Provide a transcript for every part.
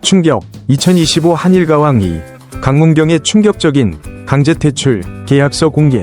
충격 2025 한일가왕 2 강문경의 충격적인 강제 퇴출 계약서 공개.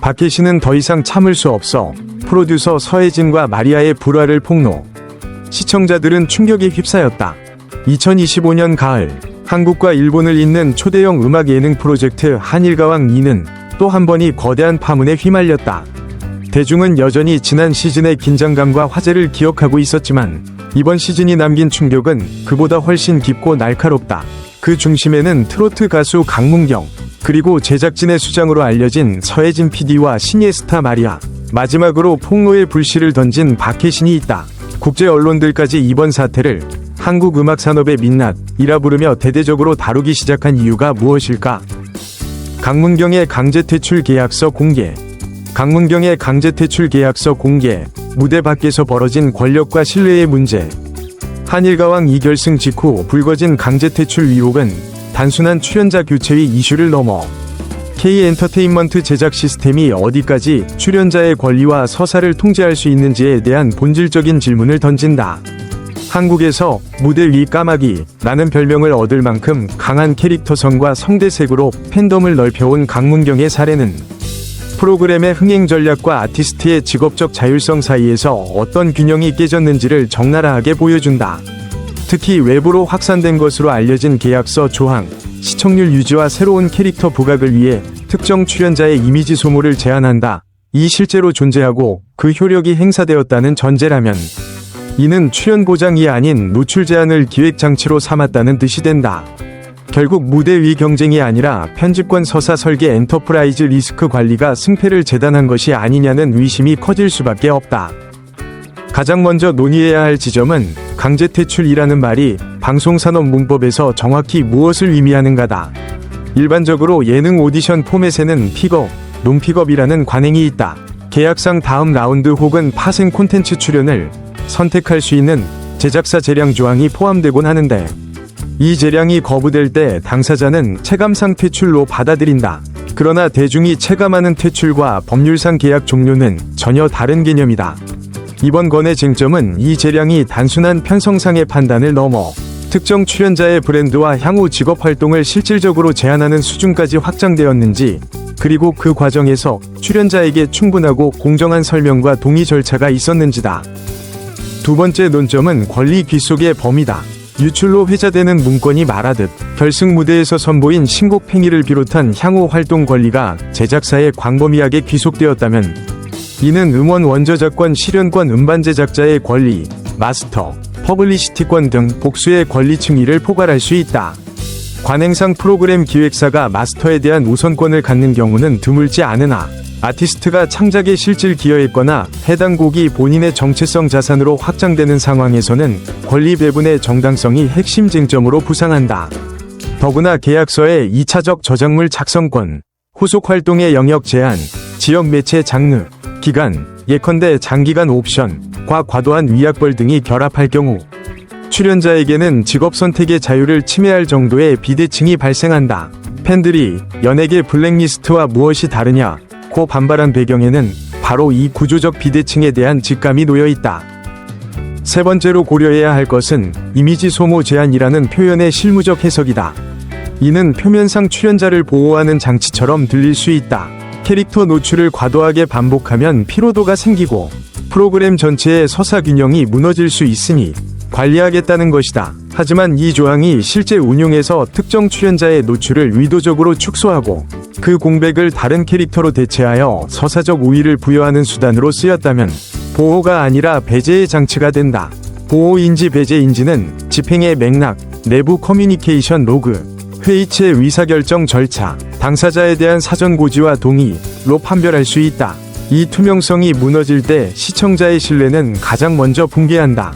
박혜신은 더 이상 참을 수 없어 프로듀서 서혜진과 마리아의 불화를 폭로. 시청자들은 충격에 휩싸였다. 2025년 가을 한국과 일본을 잇는 초대형 음악 예능 프로젝트 한일가왕 2는 또 한 번이 거대한 파문에 휘말렸다 대중은 여전히 지난 시즌의 긴장감과 화제를 기억하고 있었지만 이번 시즌이 남긴 충격은 그보다 훨씬 깊고 날카롭다. 그 중심에는 트로트 가수 강문경, 그리고 제작진의 수장으로 알려진 서혜진 PD와 신예 스타 마리아, 마지막으로 폭로의 불씨를 던진 박혜신이 있다. 국제 언론들까지 이번 사태를 한국 음악 산업의 민낯이라 부르며 대대적으로 다루기 시작한 이유가 무엇일까? 강문경의 강제 퇴출 계약서 공개. 강문경의 강제 퇴출 계약서 공개, 무대 밖에서 벌어진 권력과 신뢰의 문제. 한일가왕 2결승 직후 불거진 강제 퇴출 의혹은 단순한 출연자 교체의 이슈를 넘어 K엔터테인먼트 제작 시스템이 어디까지 출연자의 권리와 서사를 통제할 수 있는지에 대한 본질적인 질문을 던진다. 한국에서 무대 위 까마귀라는 별명을 얻을 만큼 강한 캐릭터성과 성대색으로 팬덤을 넓혀온 강문경의 사례는 프로그램의 흥행 전략과 아티스트의 직업적 자율성 사이에서 어떤 균형이 깨졌는지를 적나라하게 보여준다. 특히 외부로 확산된 것으로 알려진 계약서 조항, 시청률 유지와 새로운 캐릭터 부각을 위해 특정 출연자의 이미지 소모를 제한한다. 이 실제로 존재하고 그 효력이 행사되었다는 전제라면 이는 출연 보장이 아닌 노출 제한을 기획 장치로 삼았다는 뜻이 된다. 결국 무대 위 경쟁이 아니라 편집권 서사 설계 엔터프라이즈 리스크 관리가 승패를 재단한 것이 아니냐는 의심이 커질 수밖에 없다. 가장 먼저 논의해야 할 지점은 강제 퇴출이라는 말이 방송산업 문법에서 정확히 무엇을 의미하는가다. 일반적으로 예능 오디션 포맷에는 픽업, 논픽업이라는 관행이 있다. 계약상 다음 라운드 혹은 파생 콘텐츠 출연을 선택할 수 있는 제작사 재량 조항이 포함되곤 하는데 이 재량이 거부될 때 당사자는 체감상 퇴출로 받아들인다. 그러나 대중이 체감하는 퇴출과 법률상 계약 종료는 전혀 다른 개념이다. 이번 건의 쟁점은 이 재량이 단순한 편성상의 판단을 넘어 특정 출연자의 브랜드와 향후 직업 활동을 실질적으로 제한하는 수준까지 확장되었는지, 그리고 그 과정에서 출연자에게 충분하고 공정한 설명과 동의 절차가 있었는지다. 두 번째 논점은 권리 귀속의 범위다. 유출로 회자되는 문건이 말하듯 결승 무대에서 선보인 신곡 팽이를 비롯한 향후 활동 권리가 제작사에 광범위하게 귀속되었다면 이는 음원 원저작권 실현권 음반 제작자의 권리, 마스터, 퍼블리시티권 등 복수의 권리 층위를 포괄할 수 있다. 관행상 프로그램 기획사가 마스터에 대한 우선권을 갖는 경우는 드물지 않으나 아티스트가 창작에 실질 기여했거나 해당 곡이 본인의 정체성 자산으로 확장되는 상황에서는 권리 배분의 정당성이 핵심 쟁점으로 부상한다. 더구나 계약서의 2차적 저작물 작성권, 후속 활동의 영역 제한, 지역 매체 장르, 기간, 예컨대 장기간 옵션과 과도한 위약벌 등이 결합할 경우 출연자에게는 직업 선택의 자유를 침해할 정도의 비대칭이 발생한다. 팬들이 연예계 블랙리스트와 무엇이 다르냐? 고 반발한 배경에는 바로 이 구조적 비대칭에 대한 직감이 놓여 있다. 세 번째로 고려해야 할 것은 이미지 소모 제한이라는 표현의 실무적 해석이다. 이는 표면상 출연자를 보호하는 장치처럼 들릴 수 있다. 캐릭터 노출을 과도하게 반복하면 피로도가 생기고 프로그램 전체의 서사 균형이 무너질 수 있으니 관리하겠다는 것이다. 하지만 이 조항이 실제 운용에서 특정 출연자의 노출을 의도적으로 축소하고 그 공백을 다른 캐릭터로 대체하여 서사적 우위를 부여하는 수단으로 쓰였다면 보호가 아니라 배제의 장치가 된다. 보호인지 배제인지는 집행의 맥락, 내부 커뮤니케이션 로그, 회의체 의사결정 절차, 당사자에 대한 사전 고지와 동의로 판별할 수 있다. 이 투명성이 무너질 때 시청자의 신뢰는 가장 먼저 붕괴한다.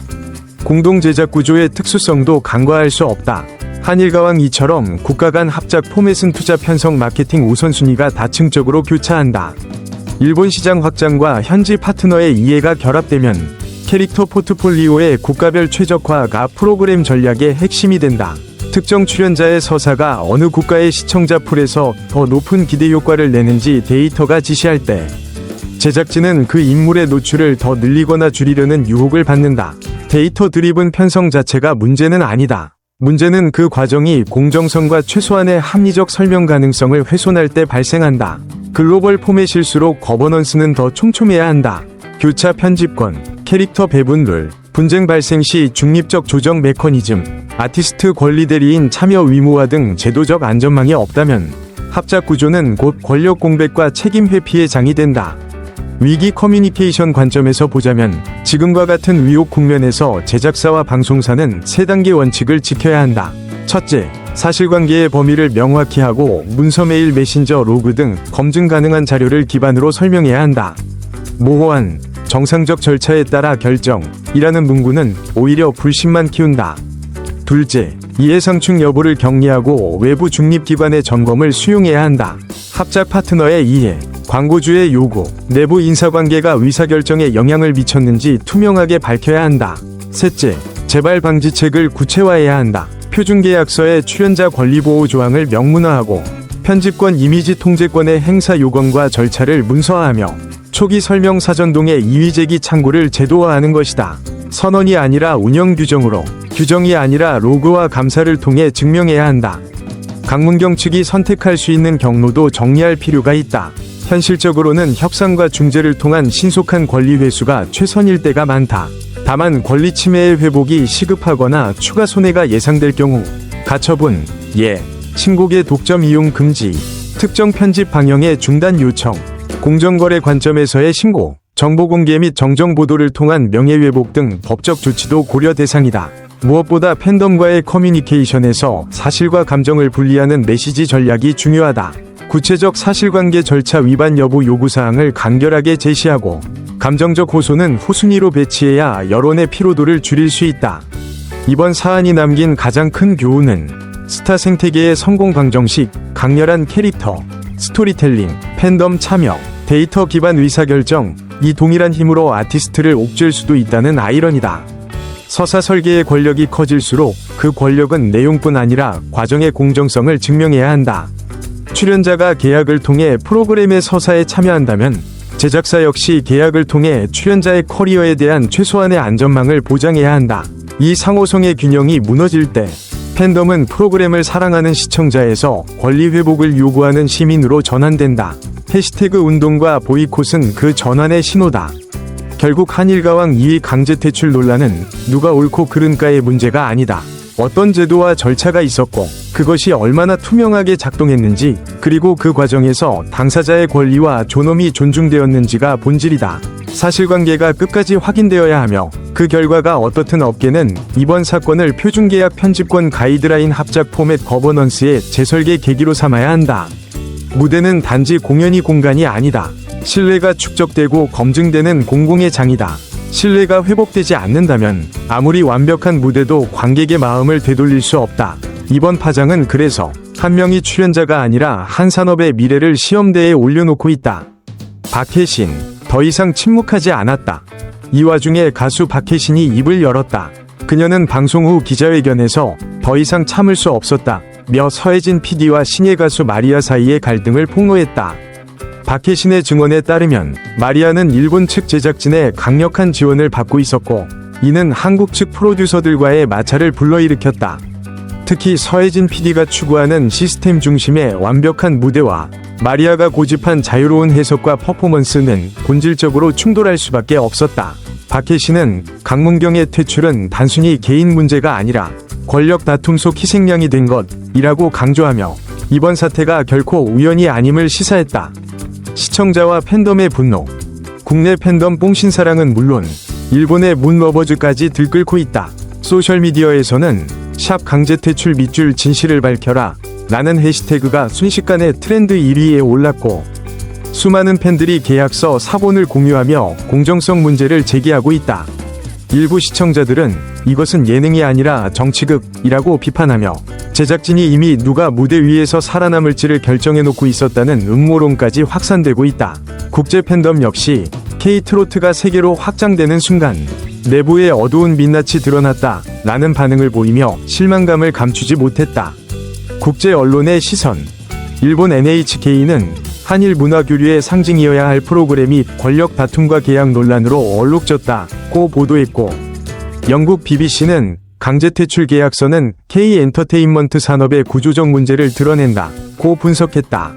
공동 제작 구조의 특수성도 간과할 수 없다. 한일가왕 이처럼 국가 간 합작 포맷은 투자 편성 마케팅 우선순위가 다층적으로 교차한다. 일본 시장 확장과 현지 파트너의 이해가 결합되면 캐릭터 포트폴리오의 국가별 최적화가 프로그램 전략의 핵심이 된다. 특정 출연자의 서사가 어느 국가의 시청자 풀에서 더 높은 기대 효과를 내는지 데이터가 지시할 때 제작진은 그 인물의 노출을 더 늘리거나 줄이려는 유혹을 받는다. 데이터 드리븐 편성 자체가 문제는 아니다. 문제는 그 과정이 공정성과 최소한의 합리적 설명 가능성을 훼손할 때 발생한다. 글로벌 포맷일수록 거버넌스는 더 촘촘해야 한다. 교차 편집권, 캐릭터 배분 룰, 분쟁 발생 시 중립적 조정 메커니즘, 아티스트 권리 대리인 참여 의무화 등 제도적 안전망이 없다면 합작 구조는 곧 권력 공백과 책임 회피의 장이 된다. 위기 커뮤니케이션 관점에서 보자면 지금과 같은 위협 국면에서 제작사와 방송사는 세 단계 원칙을 지켜야 한다. 첫째, 사실관계의 범위를 명확히 하고 문서 메일 메신저 로그 등 검증 가능한 자료를 기반으로 설명해야 한다. 모호한 정상적 절차에 따라 결정이라는 문구는 오히려 불신만 키운다. 둘째, 이해상충 여부를 격리하고 외부 중립기관의 점검을 수용해야 한다. 합작 파트너의 이해, 광고주의 요구, 내부 인사관계가 의사결정에 영향을 미쳤는지 투명하게 밝혀야 한다. 셋째, 재발 방지책을 구체화해야 한다. 표준계약서의 출연자 권리보호 조항을 명문화하고 편집권 이미지 통제권의 행사 요건과 절차를 문서화하며 초기 설명 사전동의 이의 제기 창구를 제도화하는 것이다. 선언이 아니라 운영 규정으로, 규정이 아니라 로그와 감사를 통해 증명해야 한다. 강문경 측이 선택할 수 있는 경로도 정리할 필요가 있다. 현실적으로는 협상과 중재를 통한 신속한 권리 회수가 최선일 때가 많다. 다만 권리 침해의 회복이 시급하거나 추가 손해가 예상될 경우 가처분, 예, 신곡의 독점 이용 금지, 특정 편집 방영의 중단 요청, 공정거래 관점에서의 신고, 정보 공개 및 정정 보도를 통한 명예회복 등 법적 조치도 고려 대상이다. 무엇보다 팬덤과의 커뮤니케이션에서 사실과 감정을 분리하는 메시지 전략이 중요하다. 구체적 사실관계 절차 위반 여부 요구사항을 간결하게 제시하고 감정적 호소는 후순위로 배치해야 여론의 피로도를 줄일 수 있다. 이번 사안이 남긴 가장 큰 교훈은 스타 생태계의 성공 방정식, 강렬한 캐릭터, 스토리텔링, 팬덤 참여, 데이터 기반 의사결정, 이 동일한 힘으로 아티스트를 옥죄일 수도 있다는 아이러니다. 서사 설계의 권력이 커질수록 그 권력은 내용뿐 아니라 과정의 공정성을 증명해야 한다. 출연자가 계약을 통해 프로그램의 서사에 참여한다면 제작사 역시 계약을 통해 출연자의 커리어에 대한 최소한의 안전망을 보장해야 한다. 이 상호성의 균형이 무너질 때 팬덤은 프로그램을 사랑하는 시청자에서 권리 회복을 요구하는 시민으로 전환된다. 해시태그 운동과 보이콧은 그 전환의 신호다. 결국 한일가왕 2위 강제 퇴출 논란은 누가 옳고 그른가의 문제가 아니다. 어떤 제도와 절차가 있었고 그것이 얼마나 투명하게 작동했는지 그리고 그 과정에서 당사자의 권리와 존엄이 존중되었는지가 본질이다. 사실관계가 끝까지 확인되어야 하며 그 결과가 어떻든 업계는 이번 사건을 표준계약 편집권 가이드라인 합작 포맷 거버넌스의 재설계 계기로 삼아야 한다. 무대는 단지 공연이 공간이 아니다. 신뢰가 축적되고 검증되는 공공의 장이다. 신뢰가 회복되지 않는다면 아무리 완벽한 무대도 관객의 마음을 되돌릴 수 없다. 이번 파장은 그래서 한 명이 출연자가 아니라 한 산업의 미래를 시험대에 올려놓고 있다. 박혜신, 더 이상 침묵하지 않았다. 이 와중에 가수 박혜신이 입을 열었다. 그녀는 방송 후 기자회견에서 더 이상 참을 수 없었다. 며 서혜진 PD와 신예 가수 마리아 사이의 갈등을 폭로했다. 박혜신의 증언에 따르면 마리아는 일본 측 제작진의 강력한 지원을 받고 있었고 이는 한국 측 프로듀서들과의 마찰을 불러일으켰다. 특히 서혜진 PD가 추구하는 시스템 중심의 완벽한 무대와 마리아가 고집한 자유로운 해석과 퍼포먼스는 본질적으로 충돌할 수밖에 없었다. 박혜신은 강문경의 퇴출은 단순히 개인 문제가 아니라 권력 다툼 속 희생양이 된 것이라고 강조하며 이번 사태가 결코 우연이 아님을 시사했다. 시청자와 팬덤의 분노. 국내 팬덤 뽕신사랑은 물론 일본의 문러버즈까지 들끓고 있다. 소셜미디어에서는 샵 강제 퇴출 밑줄 진실을 밝혀라 라는 해시태그가 순식간에 트렌드 1위에 올랐고 수많은 팬들이 계약서 사본을 공유하며 공정성 문제를 제기하고 있다. 일부 시청자들은 이것은 예능이 아니라 정치극이라고 비판하며 제작진이 이미 누가 무대 위에서 살아남을지를 결정해놓고 있었다는 음모론까지 확산되고 있다. 국제 팬덤 역시 K-트로트가 세계로 확장되는 순간 내부의 어두운 민낯이 드러났다 라는 반응을 보이며 실망감을 감추지 못했다. 국제 언론의 시선 일본 NHK는 한일 문화 교류의 상징이어야 할 프로그램이 권력 다툼과 계약 논란으로 얼룩졌다고 보도했고 영국 BBC는 강제 퇴출 계약서는 K 엔터테인먼트 산업의 구조적 문제를 드러낸다. 고 분석했다.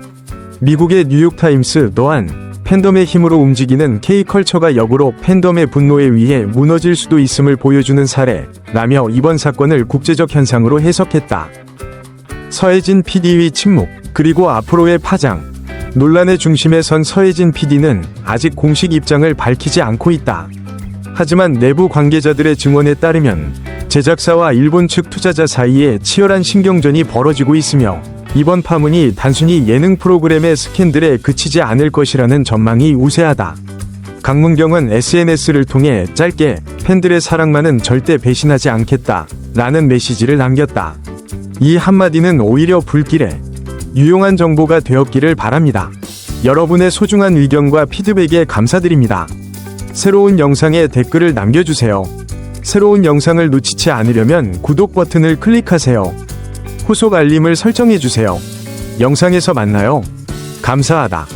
미국의 뉴욕타임스 또한 팬덤의 힘으로 움직이는 K컬처가 역으로 팬덤의 분노에 의해 무너질 수도 있음을 보여주는 사례라며 이번 사건을 국제적 현상으로 해석했다. 서혜진 PD의 침묵, 그리고 앞으로의 파장. 논란의 중심에 선 서혜진 PD는 아직 공식 입장을 밝히지 않고 있다. 하지만 내부 관계자들의 증언에 따르면 제작사와 일본 측 투자자 사이에 치열한 신경전이 벌어지고 있으며 이번 파문이 단순히 예능 프로그램의 스캔들에 그치지 않을 것이라는 전망이 우세하다. 강문경은 SNS를 통해 짧게 팬들의 사랑만은 절대 배신하지 않겠다 라는 메시지를 남겼다. 이 한마디는 오히려 불길에 유용한 정보가 되었기를 바랍니다. 여러분의 소중한 의견과 피드백에 감사드립니다. 새로운 영상에 댓글을 남겨주세요. 새로운 영상을 놓치지 않으려면 구독 버튼을 클릭하세요. 후속 알림을 설정해주세요. 영상에서 만나요. 감사하다.